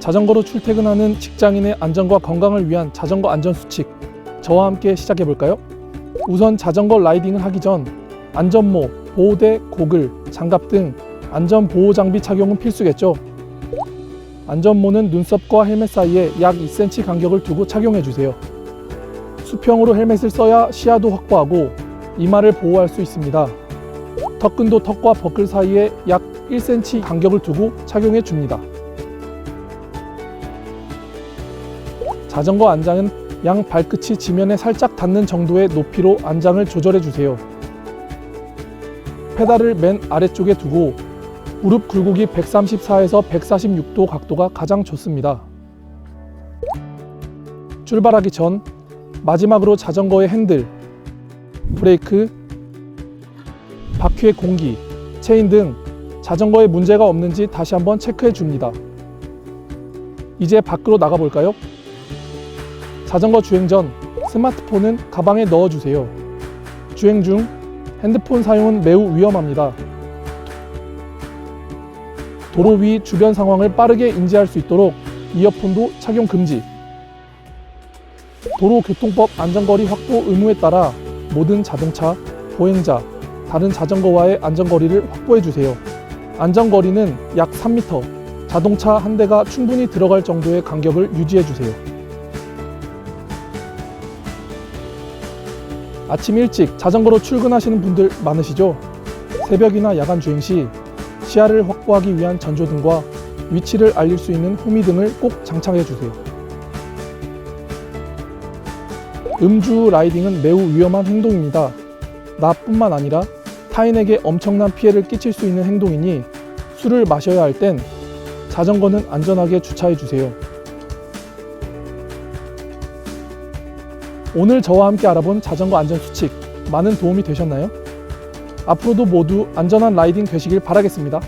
자전거로 출퇴근하는 직장인의 안전과 건강을 위한 자전거 안전 수칙. 저와 함께 시작해 볼까요? 우선 자전거 라이딩을 하기 전 안전모, 보호대, 고글, 장갑 등 안전 보호 장비 착용은 필수겠죠. 안전모는 눈썹과 헬멧 사이에 약 2cm 간격을 두고 착용해 주세요. 수평으로 헬멧을 써야 시야도 확보하고 이마를 보호할 수 있습니다. 턱끈도 턱과 버클 사이에 약 1cm 간격을 두고 착용해 줍니다. 자전거 안장은 양 발끝이 지면에 살짝 닿는 정도의 높이로 안장을 조절해 주세요. 페달을 맨 아래쪽에 두고 무릎 굴곡이 134에서 146도 각도가 가장 좋습니다. 출발하기 전 마지막으로 자전거의 핸들, 브레이크, 바퀴의 공기, 체인 등 자전거에 문제가 없는지 다시 한번 체크해 줍니다. 이제 밖으로 나가 볼까요? 자전거 주행 전 스마트폰은 가방에 넣어 주세요. 주행 중 핸드폰 사용은 매우 위험합니다. 도로 위 주변 상황을 빠르게 인지할 수 있도록 이어폰도 착용 금지. 도로교통법 안전거리 확보 의무에 따라 모든 자동차, 보행자, 다른 자전거와의 안전거리를 확보해 주세요. 안전거리는 약 3m, 자동차 한 대가 충분히 들어갈 정도의 간격을 유지해 주세요. 아침 일찍 자전거로 출근하시는 분들 많으시죠? 새벽이나 야간 주행 시 시야를 확보하기 위한 전조등과 위치를 알릴 수 있는 호미 등을 꼭 장착해 주세요. 음주 라이딩은 매우 위험한 행동입니다. 나뿐만 아니라 타인에게 엄청난 피해를 끼칠 수 있는 행동이니 술을 마셔야 할 땐 자전거는 안전하게 주차해 주세요. 오늘 저와 함께 알아본 자전거 안전 수칙 많은 도움이 되셨나요? 앞으로도 모두 안전한 라이딩 되시길 바라겠습니다.